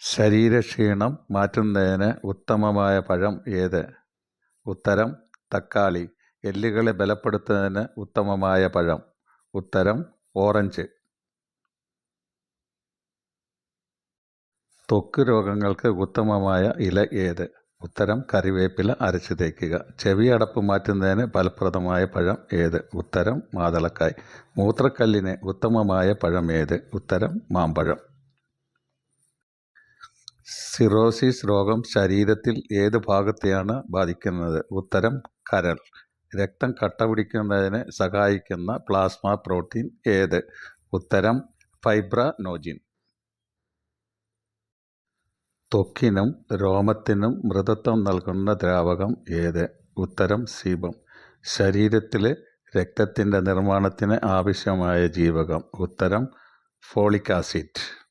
ശരീരക്ഷീണം മാറ്റുന്നതിന് ഉത്തമമായ പഴം ഏത്? ഉത്തരം തക്കാളി. എല്ലുകളെ ബലപ്പെടുത്തുന്നതിന് ഉത്തമമായ പഴം. ഉത്തരം ഓറഞ്ച്. ത്വക്ക് രോഗങ്ങൾക്ക് ഉത്തമമായ ഇല ഏത്? ഉത്തരം കറിവേപ്പില അരച്ച് തേക്കുക. ചെവി അടപ്പ് മാറ്റുന്നതിന് ഫലപ്രദമായ പഴം ഏത്? ഉത്തരം മാതളക്കായ്. മൂത്രക്കല്ലിന് ഉത്തമമായ പഴം ഏത്? ഉത്തരം മാമ്പഴം. സിറോസിസ് രോഗം ശരീരത്തിൽ ഏത് ഭാഗത്തെയാണ് ബാധിക്കുന്നത്? ഉത്തരം കരൾ. രക്തം കട്ട പിടിക്കുന്നതിന് സഹായിക്കുന്ന പ്ലാസ്മ പ്രോട്ടീൻ ഏത്? ഉത്തരം ഫൈബ്രനോജിൻ. ത്വക്കിനും രോമത്തിനും മൃതത്വം നൽകുന്ന ദ്രാവകം ഏത്? ഉത്തരം സീബം ശരീരത്തിലെ രക്തത്തിന്റെ നിർമ്മാണത്തിന് ആവശ്യമായ ജീവകം. ഉത്തരം ഫോളിക് ആസിഡ്.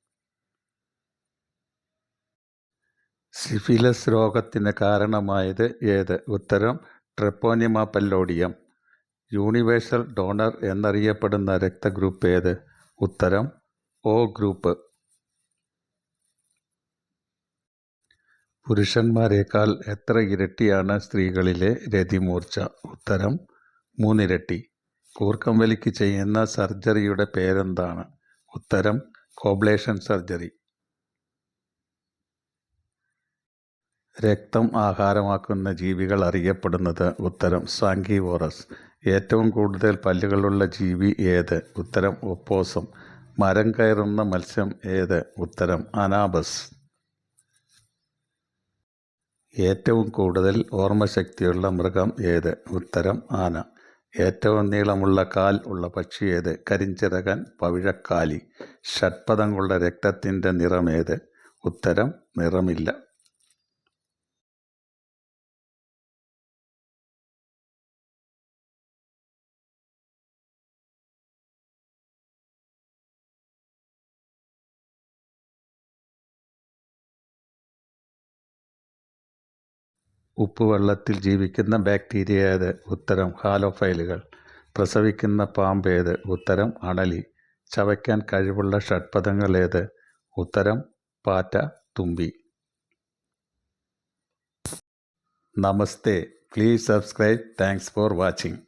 സിഫിലസ് രോഗത്തിന് കാരണമായത് ഏത്? ഉത്തരം ട്രെപ്പോനിമ പല്ലോഡിയം യൂണിവേഴ്സൽ ഡോണർ എന്നറിയപ്പെടുന്ന രക്തഗ്രൂപ്പ് ഏത്? ഉത്തരം ഒ ഗ്രൂപ്പ്. പുരുഷന്മാരെക്കാൾ എത്ര ഇരട്ടിയാണ് സ്ത്രീകളിലെ രതിമൂർച്ച? ഉത്തരം മൂന്നിരട്ടി. കൂർക്കം വലിക്ക് ചെയ്യുന്ന സർജറിയുടെ പേരെന്താണ്? ഉത്തരം കോബ്ലേഷൻ സർജറി. രക്തം ആഹാരമാക്കുന്ന ജീവികൾ അറിയപ്പെടുന്നത് ഉത്തരം സാങ്കിവോറസ്. ഏറ്റവും കൂടുതൽ പല്ലുകളുള്ള ജീവി ഏത്? ഉത്തരം ഒപ്പോസം. മരം കയറുന്ന മത്സ്യം ഏത്? ഉത്തരം അനാബസ്. ഏറ്റവും കൂടുതൽ ഓർമ്മശക്തിയുള്ള മൃഗം ഏത്? ഉത്തരം ആന. ഏറ്റവും നീളമുള്ള കാൽ ഉള്ള പക്ഷി ഏത്? കരിഞ്ചിറകൻ പവിഴക്കാലി. ഷഡ്പദങ്ങളുടെ രക്തത്തിന്റെ നിറമേത് ഉത്തരം നിറമില്ല. ഉപ്പുവെള്ളത്തിൽ ജീവിക്കുന്ന ബാക്ടീരിയ ഏത്? ഉത്തരം ഹാലോഫൈലുകൾ. പ്രസവിക്കുന്ന പാമ്പ് ഏത്? ഉത്തരം അണലി. ചവയ്ക്കാൻ കഴിവുള്ള ഷഡ്പദങ്ങൾ ഏത്? ഉത്തരം പാറ്റ തുമ്പി. Namaste. Please subscribe thanks for watching